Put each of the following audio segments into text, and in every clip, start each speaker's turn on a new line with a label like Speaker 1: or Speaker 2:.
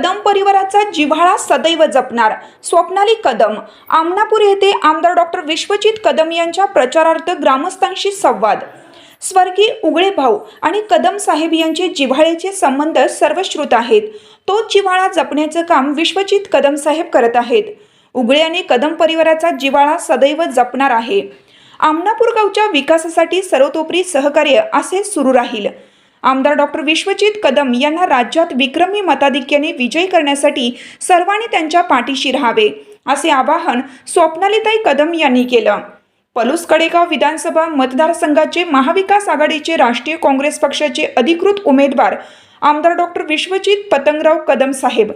Speaker 1: कदम परिवाराचा जिव्हाळा सदैव जपणार. स्वप्नाली कदम. आमनापूर येथे आमदार डॉक्टर विश्वजित कदम यांच्या प्रचारार्थ ग्रामस्थांशी संवाद. स्वर्गीय उगळे भाऊ आणि कदम साहेब यांचे जिव्हाळ्याचे संबंध सर्वश्रुत आहेत. तोच जिव्हाळा जपण्याचं काम विश्वजित कदम साहेब करत आहेत. उगळे आणि कदम परिवाराचा जिव्हाळा सदैव जपणार आहे. आमनापूर गावच्या विकासासाठी सर्वतोपरी सहकार्य असे सुरू राहील. आमदार डॉक्टर विश्वजित कदम यांना राज्यात विक्रमी मताधिक्याने विजयी करण्यासाठी सर्वांनी त्यांच्या पाठीशी राहावे असे आवाहन स्वप्नालीताई कदम यांनी केलं. पलूस कडेगाव विधानसभा मतदारसंघाचे महाविकास आघाडीचे राष्ट्रीय काँग्रेस पक्षाचे अधिकृत उमेदवार आमदार डॉक्टर विश्वजित पतंगराव कदम साहेब.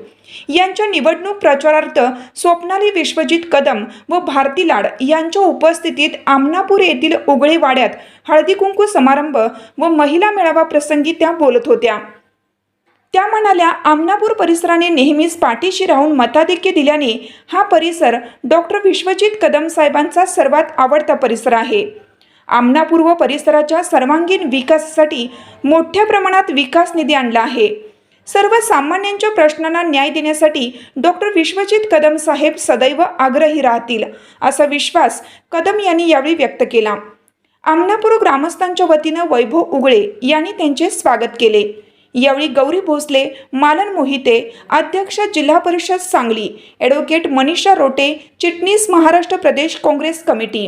Speaker 1: यांच्या निवडणूक प्रचारार्थ स्वप्नाली विश्वजित कदम व भारती लाड यांच्या उपस्थितीत आमनापूर येथील उगळे वाड्यात हळदी कुंकू समारंभ व महिला मेळावा प्रसंगी त्या बोलत होत्या. त्या म्हणाल्या आमनापूर परिसराने नेहमीच पाठीशी राहून मताधिक्य दिल्याने हा परिसर डॉक्टर विश्वजित कदम साहेबांचा सर्वात आवडता परिसर आहे. आमनापूर व परिसराच्या सर्वांगीण विकासासाठी मोठ्या प्रमाणात विकास निधी आणला आहे. सर्वसामान्यांच्या प्रश्नांना न्याय देण्यासाठी डॉक्टर विश्वजित कदम साहेब सदैव आग्रही राहतील असा विश्वास कदम यांनी यावेळी व्यक्त केला. आमनापूर ग्रामस्थांच्या वतीनं वैभव उगळे यांनी त्यांचे स्वागत केले. यावेळी गौरी भोसले मालन मोहिते अध्यक्ष जिल्हा परिषद सांगली ॲडव्होकेट मनीषा रोटे चिटणीस महाराष्ट्र प्रदेश काँग्रेस कमिटी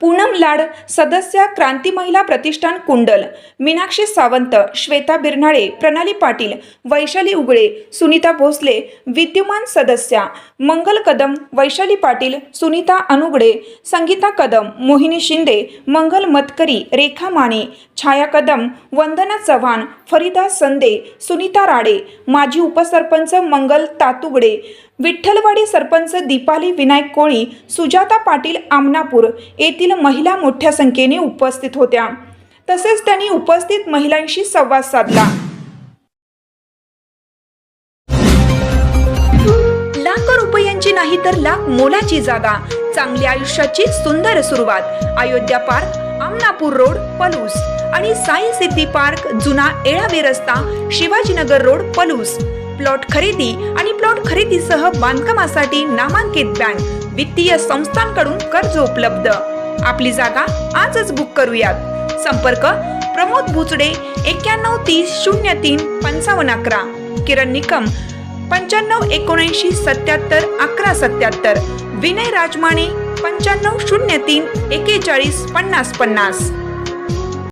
Speaker 1: पूनम लाड सदस्य क्रांती महिला प्रतिष्ठान कुंडल मीनाक्षी सावंत श्वेता बिरनाळे प्रणाली पाटील वैशाली उगळे सुनीता भोसले विद्यमान सदस्या मंगल कदम वैशाली पाटील सुनीता अनुगडे संगीता कदम मोहिनी शिंदे मंगल मतकरी रेखा माने छाया कदम वंदना चव्हाण फरीदा संदे सुनीता राडे माजी उपसरपंच मंगल तातुगडे विठ्ठलवाडी सरपंच दीपाली विनायक कोळी सुजाता पाटील आमनापूर येथील महिला मोठ्या संख्येने उपस्थित होत्या. तसेच त्यांनी उपस्थित महिलांशी संवाद साधला. लाखो रुपयांची नाही तर लाख मोलाची जागा. चांगल्या आयुष्याची सुंदर सुरुवात. Ayodhya park Amanapur road Palus. आणि साई सिद्धी पार्क जुना एळावे रस्ता शिवाजीनगर रोड पलूस. प्लॉट खरेदी आणि प्लॉट खरेदीसह बांधकामासाठी नामांकित बँक. वित्तीय संस्थांकडून कर्ज उपलब्ध. आपली जागा आजच बुक करूयात. संपर्क प्रमोद भुचडे एक्क्याण्णव तीस शून्य तीन पंचावन्न अकरा. किरण निकम पंच्याण्णव एकोणऐंशी सत्याहत्तर अकरा सत्याहत्तर. विनय राजमाने पंच्याण्णव शून्य तीन एकेचाळीस पन्नास पन्नास.